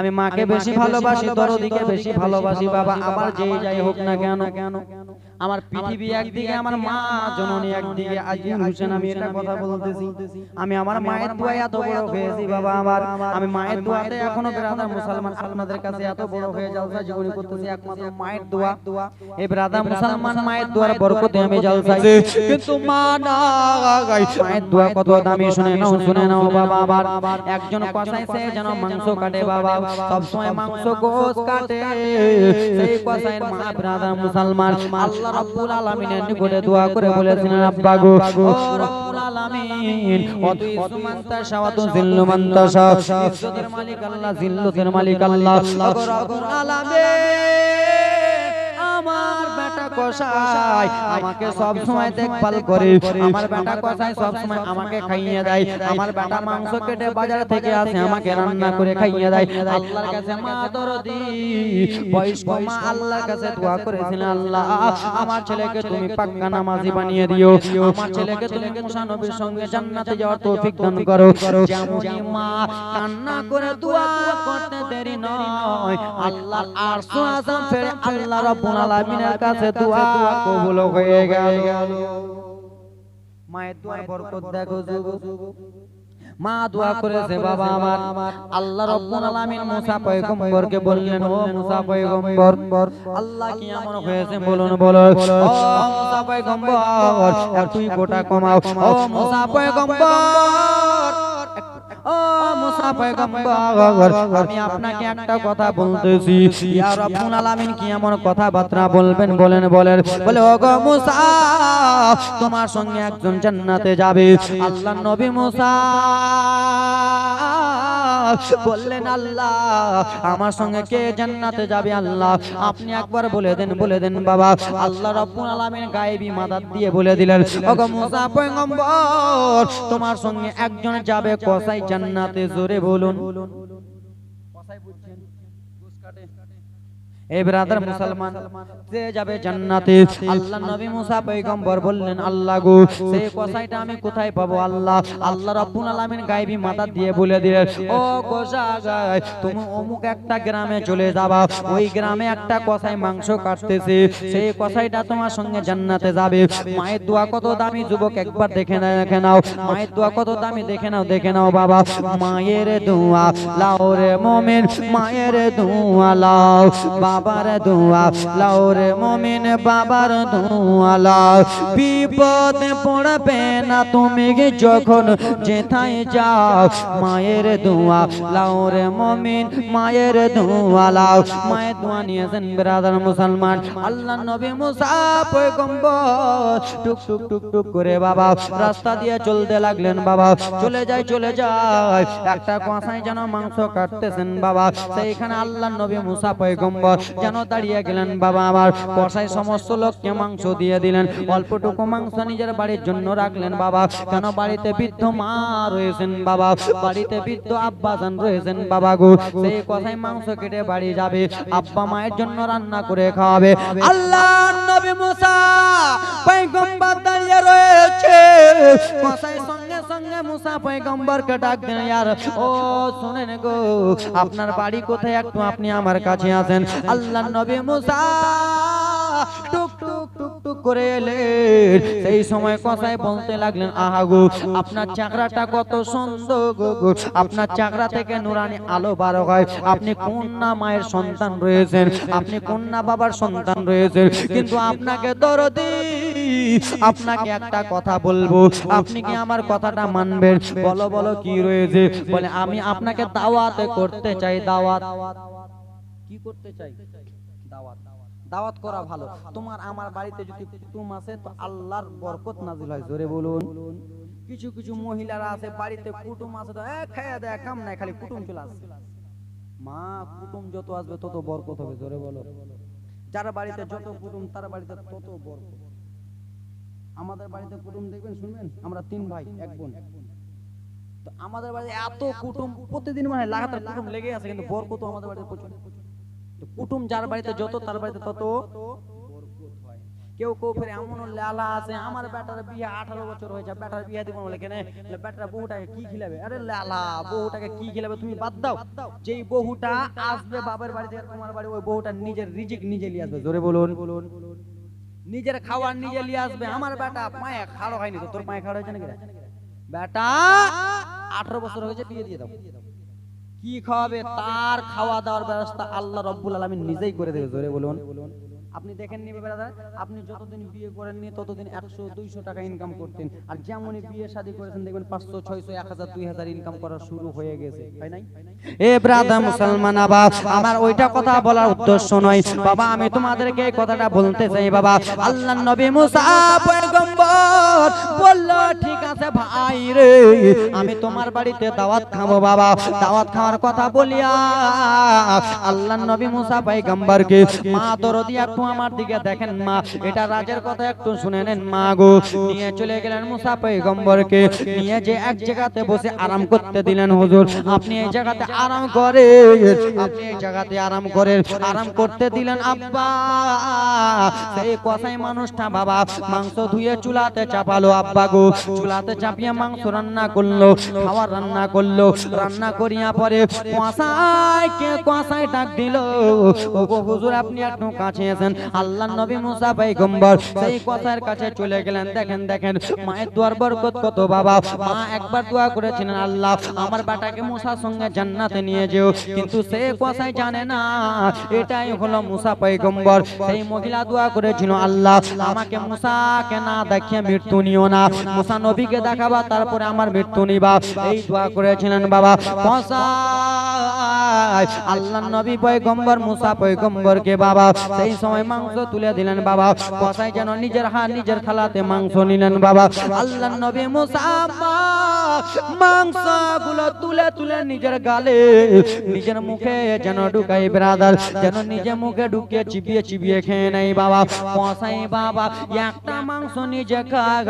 আমি মাকে বেশি ভালোবাসি দরদিকে বেশি ভালোবাসি বাবা আমার যেই যাই হোক না কেন। কেন। আমার পৃথিবী একদিকে আমার মা জননী একদিকে আজিম হোসেন আমি এটা কথা বলতেছি। আমি আমার মায়ের দোয়া এত বড় হয়েছি বাবা আমার। আমি মায়ের দোয়াতে এখনও ব্রাদার মুসলমান। আপনাদের কাছে এত বড় হয়ে জলসা জীবনী করতেছি একমাত্র মায়ের দোয়া। এই ব্রাদার মুসলমান মায়ের দোয়ার বরকতে আমি জলসাই কিন্তু মা নাই মায়ের দোয়া কত দামি শুনে নাও শুনে নাও বাবা আবার একজন কসাই সে যেন মাংস কাটে বাবা সব সময় মাংস গোস কাটে সেই কসাইয়ের মা ব্রাদার মুসলমান আল্লাহ রাব্বুল আলামিনের নিকটে দোয়া করে বলেছিলেন আব্বা গো ও রাব্বুল আলামিন অত ইসমান তাশা ওয়া তুযিল্লু ইজ্জতের মালিক আল্লাহ জিল্লতের মালিক আল্লাহ রাব্বুল আলামিন আমার বেটা আমাকে সব সময় দেখভাল করে আমার বেটা কসাই সব সময় আমাকে খাইয়ে দেয়। আমার বেটা মাংস কেটে বাজার থেকে আসে আমাকে রান্না করে খাইয়ে দেয়। আল্লাহর কাছে মা দরদি বয়স্ক মা আল্লাহর কাছে দোয়া করেছিলেন আল্লাহ আমার ছেলেকে তুমি পাক্কা নামাজি বানিয়ে দিও। আমার ছেলেকে তুমি মুসা নবীর সঙ্গে জান্নাতে যাওয়ার তৌফিক দান করো। যেমনই মা কান্না করে দোয়া করতে দেরি নয় আল্লাহর আরশ আযম ফেরে আল্লাহ রাব্বুল আলামিনের কাছে দোয়া কবুল হয়ে গেল। মায়ের দোয়ার বরকত দেখো মা দোয়া করেছে বাবা আমার। আল্লাহ রাব্বুল আলামিন মুসা পয়গম্বরকে বললেন ও মুসা পয়গম্বর আল্লাহ কি এমন হয়েছে বলুন বলো ও মুসা পয়গম্বর তুই গোটা কমাও। ও মুসা পয়গম্বর। ও মুসা পয়গম্বর, আমি আপনাকে একটা কথা বলতেছি। ইয়া রাব্বুল আলামিন কি এমন কথাবার্তা বলবেন, বলেন বলেন। বলে ও গো মুসা, তোমার সঙ্গে একজন জান্নাতে যাবে। আল্লাহ নবী মুসা বললেন, আল্লাহ, আমার সঙ্গে কে জান্নাতে যাবে, আল্লাহ? আপনি একবার বলে দেন বলে দেন, বাবা। আল্লাহ রাব্বুল আলামিন গায়েবি মাদার দিয়ে বলে দিলেন, ওগো মুসা পয়গম্বর, তোমার সঙ্গে একজন যাবে কসাই জান্নাতে, জোরে বলুন কসাই বুঝছেন ঘুষ কাটে এই ব্রাদার মুসলমান যে যাবে জান্নাতে আল্লাহ নবী মুসা পয়গম্বর বললেন আল্লাহ গো সেই কসাইটা আমি কোথায় পাবো? আল্লাহ আল্লাহ রাব্বুল আলামিন গায়বী মাথা দিয়ে বলে দিলেন ও কোষাগাই তুমি অমুক একটা গ্রামে চলে যাবা। ওই গ্রামে একটা কসাই মাংস কাটতেছে। সেই কসাইটা তোমার সঙ্গে জান্নাতে যাবে। মায়ের দোয়া কত দামি যুবক একবার দেখে নাও দেখে নাও। মায়ের দোয়া কত দামি দেখে নাও দেখে নাও বাবা। মায়ের দোয়া লাও রে মোমেন মায়ের দোয়া লাও। বাবার দোয়া লাও রে মোমেন বাবার দোয়া বিপদে পড়বে না তুমি যখন যেথায় যাও? মায়ের দোয়া লাও রে মোমেন মায়ের দোয়া মায়ের দোয়া নিয়েছেন ব্রাদার মুসলমান। আল্লাহ নবী মুসা পয়গম্বর। টুক টুক টুক টুক করে বাবা, রাস্তা দিয়ে চলতে লাগলেন বাবা। চলে যায় চলে যায়। একটা কষাই যেন মাংস কাটতেছেন বাবা। সেইখানে আল্লাহ নবী মুসা পয়গম্বর যেন দাঁড়িয়ে গেলেন। বাবা আমার কষাই সমস্ত লোককে মাংস দিয়ে দিলেন। অল্পটুকু মাংস নিজের বাড়ির জন্য রাখলেন বাবা। কেন বাড়িতে বৃদ্ধ মা রয়েছেন বাবা? বাড়িতে বৃদ্ধ আব্বাজান রয়েছেন বাবা গো। সেই কষাই মাংস কেটে বাড়ি যাবে। আব্বা মায়ের জন্য রান্না করে খাওয়াবে। আল্লাহ নবী মুসা পয়গম্বর দাঁড়িয়ে রয়েছে। কষাই সঙ্গে মুসা পয়গম্বরকে ডাক দেন ইয়ার, ও শুনেন গো, আপনার বাড়ি কোথায়? একটু আপনি আমার কাছে আসেন। আল্লাহ নবী মুসা টুক টুক টুক টুক করে এলেন। সেই সময় কষাই বলতে লাগলেন, আহা গো, আপনার চাকরাটা কত সুন্দর গো আপনার চাকরা থেকে নুরানি আলো বার হয়। আপনি কোন না মায়ের সন্তান রয়েছেন, আপনি কোন না বাবার সন্তান রয়েছেন, কিন্তু আপনাকে দরদি আপনাকে একটা কথা বলব। আপনি কি আমার কথাটা মানবেন? বলো বলো, কি রয়েছে? বলে, আমি আপনাকে দাওয়াত করতে চাই, দাওয়াত। কি করতে চাই? দাওয়াত। দাওয়াত করা ভালো। তোমার আমার বাড়িতে যদি কুটুম আছে, তো আল্লাহর বরকত নাজিল হয়, জোরে বলুন। কিছু কিছু মহিলারা আছে, বাড়িতে কুটুম আছে, তো এক খাইয়া দেয় কাম নাই, খালি কুটুম চলে আসে মা, কুটুম যত আসবে, তত বরকত হবে, জোরে বলো। যার বাড়িতে যত কুটুম, তার বাড়িতে তত বরকত। আমাদের বাড়িতে কুটুম দেখবেন, শুনবেন? আমরা তিন ভাই, এক বোন। তো আমাদের বাড়িতে এত কুটুম, প্রতিদিন মানে লাগাতার কুটুম লেগে আছে, কিন্তু বরকত আমাদের বাড়িতে প্রচুর। তো কুটুম যার বাড়িতে যত, তার বাড়িতে তত কেউ কেউ ফের এমন লালা আছে, আমার বেটার বিয়ে আঠারো বছর হয়েছে, বেটার বিয়ে দিব বলে কেন? বেটার বহুটাকে কি খিলাবে? আরে লালা বহুটাকে কি খিলাবে তুমি বাদ দাও। যেই বহুটা আসবে বাবার বাড়ি থেকে তোমার বাড়ি, ওই বহুটা নিজের রিজিক নিজে নিয়ে আসবে। জোরে বলুন বলুন। নিজের খাওয়ার নিজে নিয়ে আসবে। আমার বেটা পায়ে খাড়ো হয়নি তো। তোর পায়ে খাড়ো হয়েছে নাকি? বেটা আঠারো বছর হয়েছে বিয়ে দিয়ে দাও। কি খাওয়াবে? তার খাওয়া দাওয়ার ব্যবস্থা আল্লাহ রব্বুল আলমী নিজেই করে দেবে। জোরে বলুন। আপনি দেখেন নিবে ব্রাদার আপনি যতদিন বিয়ে করেননি, ততদিন একশো, দুইশো টাকা ইনকাম করতেন। আর যেমনই বিয়ে শাদী করেছেন, দেখবেন পাঁচশো, ছয়শো, এক হাজার, দুই হাজার ইনকাম করা শুরু হয়ে গেছে। তাই নাই? এ ব্রাদার মুসলমান বাবা আমার ওইটা কথা বলার উদ্দেশ্য নয়। বাবা, আমি তোমাদেরকে এই কথাটা বলতে চাই, বাবা। আল্লাহ নবী মুসা পয়গম্বর বলল, ঠিক আছে ভাই রে, আমি তোমার বাড়িতে দাওয়াত খাব, বাবা। দাওয়াত খাওয়ার কথা বলিয়া আল্লাহ নবী মুসা পয়গম্বরকে মা দরদি একটু আমার দিকে দেখেন মা, এটা রাজের কথা একটু শুনে নেন মা গো। নিয়ে চলে গেলেন মুসা পয়গম্বরকে। নিয়ে যে এক জায়গাতে বসে আরাম করতে দিলেন হুজুর। আপনি এই জায়গাতে আরাম করে, আপনি এই জায়গাতে আরাম করেন আরাম করতে দিলেন আব্বা। সেই কসাই মানুষটা বাবা, মাংস ধুয়ে চুলাতে চাপালো আব্বা গো। চুলাতে চাপিয়ে মাংস রান্না করল খাবার রান্না করল। রান্না করিয়া পরে কসাই কে কসাই ডাক দিল ও হুজুর, আপনি একটু কাছে এসেন। আল্লাহ নবী মুসা পয়গম্বর সেই কসাইয়ের কাছে চলে গেলেন দেখেন দেখেন মায়ের দুয়ার বরকত কত বাবা মা একবার দোয়া করেছিলেন আল্লাহ আমার বাটাকে মুসার সঙ্গে জান্নাতে নিয়ে যেও কিন্তু সে কসাই জানে না এটাই হলো মুসা পয়গম্বর সেই মহিলা দোয়া করেছিল আল্লাহ আমাকে মুসাকে না দেখিয়ে মৃত্যু নিও না মুসা নবীকে দেখাবা তারপরে আমার মৃত্যু নিবা এই দোয়া করেছিলেন বাবা আল্লাহ নবী পয়গম্বর মুসা পয়গম্বরকে বাবা সেই সময় মাংস তুলে দিলেন বাবা। কসাই যেন নিজের হাত নিজের থালাতে মাংস নিলেন বাবা। আল্লাহ নবী মুসা মাংসগুলো তুলে তুলে নিজের গালে, নিজের মুখে যেন ঢুকাই ব্রাদার, যেন নিজে মুখে ঢুকিয়ে চিবিয়ে চিবিয়ে খেয়ে নেই বাবা। কসাই বাবা, একটা মাংস নিজে খায়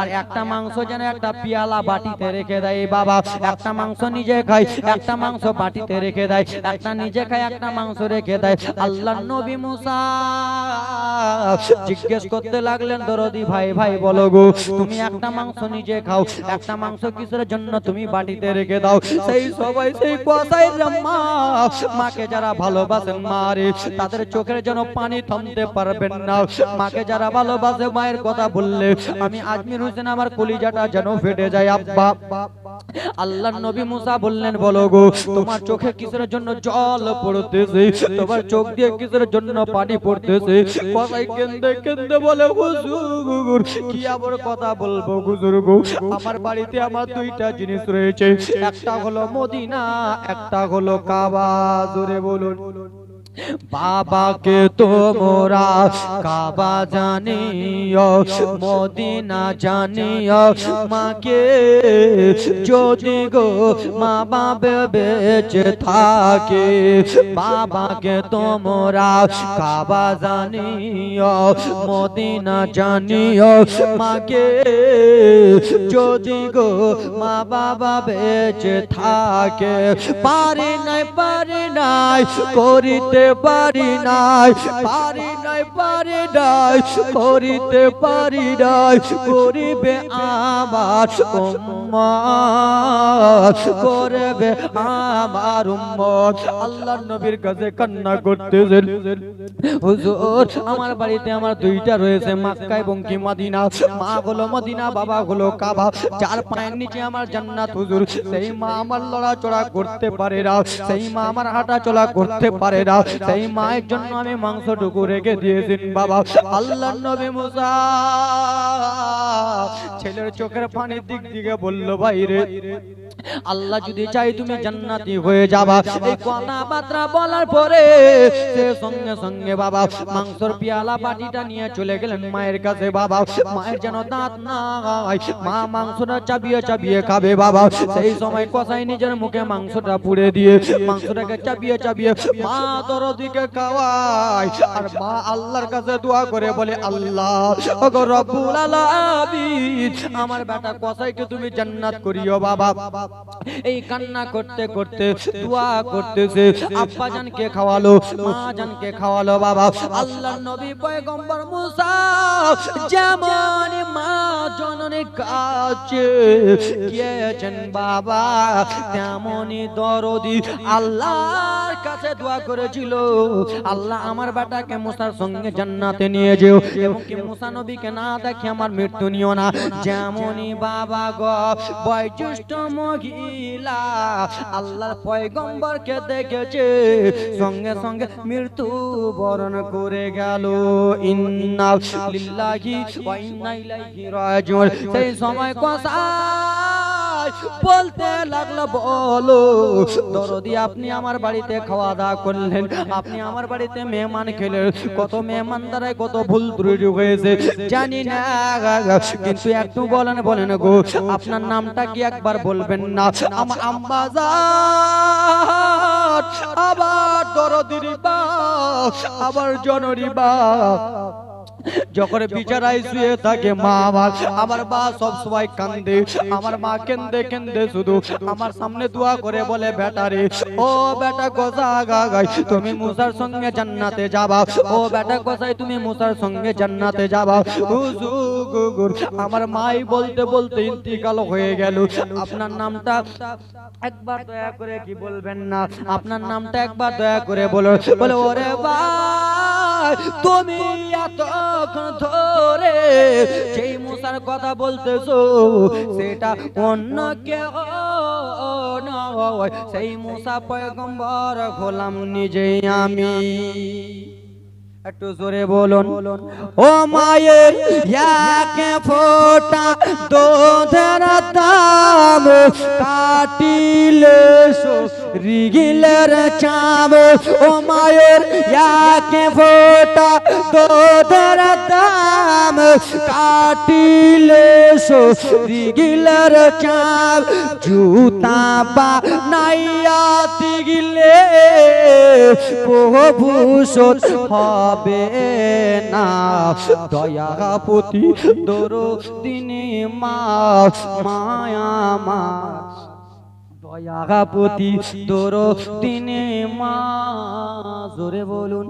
আর একটা মাংস যেন একটা পিয়ালা বাটিতে রেখে দেয় বাবা। একটা মাংস নিজে খায়, একটা মাংস বাটিতে রেখে দেয়, একটা নিজে খায়, একটা মাংস রেখে দেয়। আল্লাহ নবী মুসা জিজ্ঞেস করতে লাগলেন, দরদি ভাই ভাই, বলো গো, তুমি একটা মাংস নিজে খাও, একটা মাংস কিসের জন্য তুমি বাটিতে রেখে দাও? সেই সবাই সেই কসাই মা মাকে যারা ভালোবাসেন মারে তাদের চোখের যেন পানি থামতে পারবেন না। মাকে যারা ভালোবাসে, মায়ের কথা বললে, আমি আজমির হোসেন, আমার কলিজাটা যেন ফেটে যায়, আব্বা। আল্লাহ নবী মুসা বললেন বলো গো তোমার চোখে কিসের জন্য জল পড়তেছে? তোমার চোখ দিয়ে কিসের জন্য পানি পড়তেছে? কথাই কেন্দে কেন্দে বলে হুজুর কি আবার কথা বলব হুজুর গো? আমার বাড়িতে আমার দুইটা জিনিস রয়েছে। একটা হলো মদিনা একটা হলো কাবা। জোরে বলুন। বাবাকে তোমরা কাবা জানিও, মদিনা জানিও। মাকে যদি গো মা বাবা বেঁচে থাকে, বাবাকে তোমরা কাবা জানিও, মদিনা জানিও। মাকে যদি গো মা বাবা বেঁচে থাকে, পারি নাই পারি নাই করিতে পারি নাই পারি নাই পারি নাই করিতে পারি নাই করিবে আমার উম্মত করবে আমার উম্মত। আল্লাহর নবীর কাছে কান্না করতেছেন। হুজুর, আমার বাড়িতে আমার দুইটা রয়েছে, মক্কা এবং কি মদিনা। মা হলো মদিনা, বাবা হলো কাবা। চার পায়ের নিচে আমার জান্নাত, হুজুর। সেই মা আমার লড়াচড়া করতে পারে না। সেই মা আমার হাঁটা চলা করতে পারে না। সেই মায়ের জন্য আমি মাংসটুকু রেখে দিয়েছেন বাবা। আল্লাহ নবী মুসা ছেলের চোখের পানির দিক দিকে বলল ভাই রে আল্লাহ যদি চাই তুমি জান্নাতি হয়ে যাবা। এই কথাবার্তা বলার পরে সে সঙ্গে সঙ্গে বাবা মাংসর পিয়ালা বাটিটা নিয়ে চলে গেলেন মায়ের কাছে বাবা। মায়ের যেন দাঁত নাই মা মাংসটা চাবিয়ে চাবিয়ে খাবে বাবা। সেই সময় কষাই নিজের মুখে মাংসটা পুড়ে দিয়ে মাংসটাকে চাবিয়ে চাবিয়ে মা তোর দিকে খাওয়ায়। আর মা আল্লাহর কাছে দোয়া করে বলে আল্লাহ ওগো রব্বুল আলামিন আমার বেটা কসাইকে তুমি জান্নাত করিও বাবা। এই কান্না করতে করতে দোয়া করতেছে, আব্বা জানকে খাওয়ালো, মা জানকে খাওয়ালো বাবা। আল্লাহর নবী পয়গম্বর মুসা যেমন মা জননীর কাছে গিয়েছেন বাবা, তেমনই দরদি আল্লাহর কাছে দোয়া করেছিল। আল্লাহ আমার বেটাকে মুসার সঙ্গে জান্নাতে নিয়ে যেও এবং কি মুসা নবীকে না দেখে আমার মৃত্যু নিও না। যেমনই বাবা গো, বয়োজ্যেষ্ঠ মহিলা আল্লাহর পয়গম্বরকে দেখেছে, সঙ্গে সঙ্গে মৃত্যু বরণ করে গেল। ইন্না লিল্লাহি ওয়া ইন্না ইলাইহি রাজিউন। সেই সময় কসাই বলতে লাগল, বলো, দরদি, আপনি আমার বাড়িতে খাওয়া দাওয়া করলেন। আপনি আমার বাড়িতে মেহমান খেলেন। কত মেহমান দ্বারাই কত ভুল ত্রুটি হয়েছে, জানি না। কিন্তু একটু বলেন বলেন গো, আপনার নামটা কি একবার বলবেন না? আমার আম্বাজার আবার দরদির বা আবার জনরি বা যখন বিচারাই শুয়ে থাকে মা আমার আমার মা সব সময় কান্দে আমার মা কেন্দে কেন্দে শুধু আমার সামনে দোয়া করে বলে বেটা রে ও বেটা গোসা গাগাই তুমি মুসার সঙ্গে জান্নাতে যাবা ও বেটা গোসাই তুমি মুসার সঙ্গে জান্নাতে যাবা হুজু গুগুর আমার মাই বলতে বলতে ইন্তিকাল হয়ে গেল আপনার নামটা একবার দয়া করে কি বলবেন না আপনার নামটা একবার দয়া করে বলো বলে ওরে ভাই তুমি এতক্ষণ ধরে যেই মুসার কথা বলতেছো, সেটা অন্য কেউ নয়। সেই মুসা পয়গম্বর হলাম নিজেই আমি। একটু জোরে বলুন, ও মায়ের এক ফোটা দুধের দাম কাটিলে রিগিলের চাম ও মায়ের এক ফোটা দুধের দাম। কাটিলে রিগিলের চাম জুতা বা নাইয়া দিগিলে প্রভূষণ হবে না। দয়াপতি দরো দিনে মা, মায়া মা। দয়াপতি দরো দিনে মা। জোরে বলুন।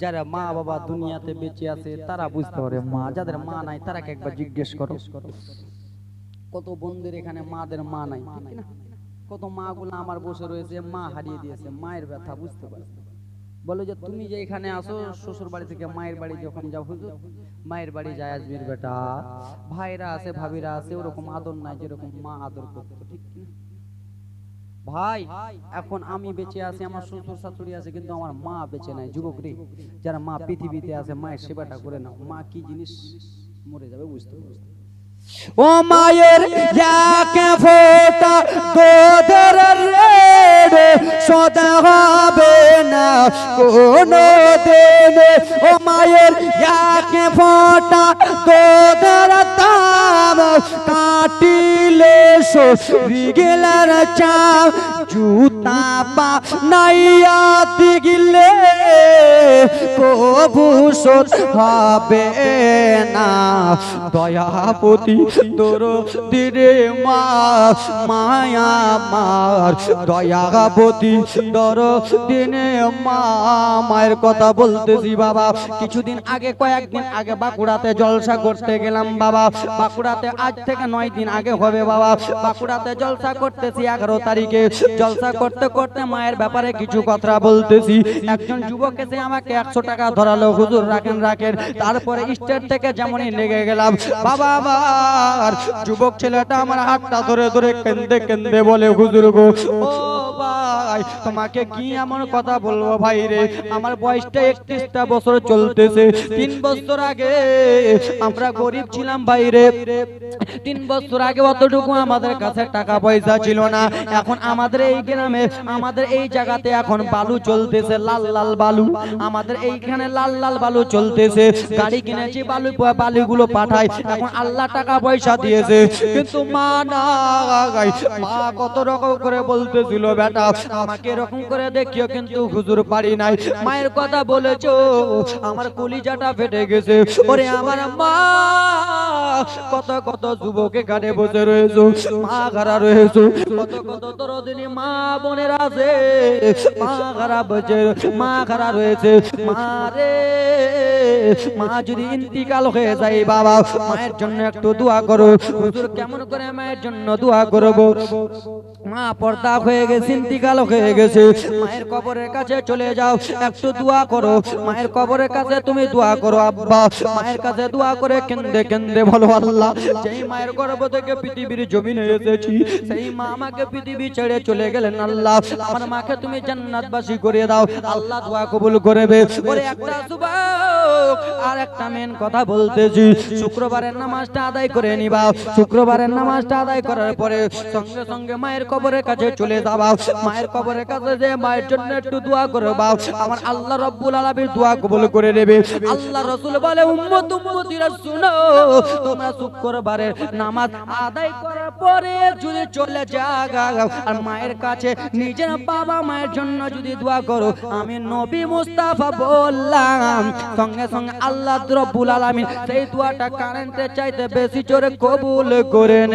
যারা মা বাবা দুনিয়াতে বেঁচে আছে, তারা বুঝতে পারে মা। যাদের মা নাই, তারাকে একবার জিজ্ঞেস করো। কত বন্ধুদের এখানে মাদের মা নাই কত মা গুলো আমার বসে রয়েছে, মা হারিয়ে দিয়েছে, মায়ের ব্যথা, বুঝতে পারছে বলো যে, তুমি যে এখানে আসো, শ্বশুর বাড়ি থেকে মায়ের বাড়ি যখন যাও, হুজুর, মায়ের বাড়ি যায় আসবির বেটা। ভাইরা আছে, ভাবিরা আছে, ওরকম আদর নাই যেরকম মা আদর করতো, ঠিক কি না? ভাই এখন আমি বেঁচে আছি আমার শ্বশুর শাশুড়ি আছে কিন্তু আমার মা বেঁচে নাই যুবক রে। যারা মা পৃথিবীতে আছে মায়ের সেবাটা করে নাও মা কি জিনিস মরে যাবে বুঝতে বুঝতে ও মায়ের যাকে ফোটা তোদের রেড সদা হবে না। কোনো দিন ও মায়ের যাকে ফোটা তোদের দাম কাটিলে সরিগেলার চাপ। জুতা হবে না। দয়াপতি তোর দিরে মা, মায়া মার। দয়াপতি তোর দিনে মা, মায়ের কথা বলতেছি বাবা। কিছুদিন আগে, কয়েকদিন আগে বাঁকুড়াতে জলসা করতে গেলাম বাবা। বাঁকুড়াতে আজ থেকে নয় দিন আগে হবে বাবা। বাঁকুড়াতে জলসা করতেছি এগারো তারিখে। জলসা করতে করতে মায়ের ব্যাপারে কিছু কথা বলতেছি। একজন যুবক এসে আমাকে একশো টাকা ধরালো, হুজুর রাখেন রাখেন। তারপরে স্টেট থেকে যেমনই লেগে গেলাম, বাবা যুবক ছেলেটা আমার হাতটা ধরে ধরে কেন্দে কেন্দে বলে, হুজুর গো, ও ভাই তোমাকে কি এমন কথা বলব ভাই রে? আমার বয়সটা একত্রিশটা বছর চলতেছে। তিন বছর আগে আমরা গরিব ছিলাম ভাই রে। তিন বছর আগে অতটুকু আমাদের কাছে টাকা পয়সা ছিল না। এখন আমাদের এই গ্রামে আমাদের এই জায়গাতে এখন বালু চলতেছে লাল লাল বালু। আমাদের এইখানে লাল লাল বালু চলতেছে। গাড়ি কিনেছি বালু বালুগুলো পাঠাই। এখন আল্লাহ টাকা পয়সা দিয়েছে। কিন্তু মা না মা কত রকম করে বলতেছিল বেটা আমাকে এরকম করে দেখিও কিন্তু হুজুর পারি নাই। মায়ের কথা বলেছ, আমার কলিজাটা ফেটে গেছে। ওরে আমার মা কত কত যুবক এখানে বসে রয়েছো, মা ঘরা রয়েছো, কত কত তরদিনী মা বোনের আছে, মা ঘরা বসে, মা ঘরা রয়েছে। মা রে, মা যদি ইন্তিকাল হয়ে যায় বাবা, মায়ের জন্য একটু দোয়া করো। কেমন করে মায়ের জন্য দোয়া করব? মা পর্দা হয়ে গেছে, ইন্তিকাল হয়ে গেছে মায়ের কবরের কাছে চলে যাও একটু দোয়া করো। মায়ের কবরের কাছে তুমি দোয়া করো আব্বা। মায়ের কাছে দোয়া করে কেন্দে কেন্দে বলো আল্লাহ। যেই মায়ের গর্ভ থেকে পৃথিবীর জমিনে এসেছি সেই মা আমাকে পৃথিবী ছেড়ে চলে গেলেন আল্লাহ। আমার মাকে তুমি জান্নাতবাসী করে দাও আল্লাহ দোয়া কবুল করবে। ওরে একটা যুবক আর একটা মেন কথা বলতেছি শুক্রবারের নামাজটা আদায় করে নিবা। শুক্রবারের নামাজটা আদায় করার পরে সঙ্গে সঙ্গে মায়ের কবরের কাছে চলে যাবা। মায়ের কবরের কাছে যে মায়ের জন্য একটু দোয়া করবা আমার আল্লাহ রব্বুল আলামিন দোয়া কবুল করে নেবে। আল্লাহ রাসূল বলে উম্মত উম্মতিরা শুনো তোমরা শুক্রবারের নামাজ আদায় করার পরে যদি চলে যাগা আর মায়ের কাছে নিজের বাবা মায়ের জন্য যদি দোয়া করো আমি নবী মুস্তাফা বললাম। সঙ্গে সঙ্গে আল্লাহ রব্বুল আলামিন সেই দোয়াটা কারেন্টের চাইতে বেশি জোরে কবুল করে নে।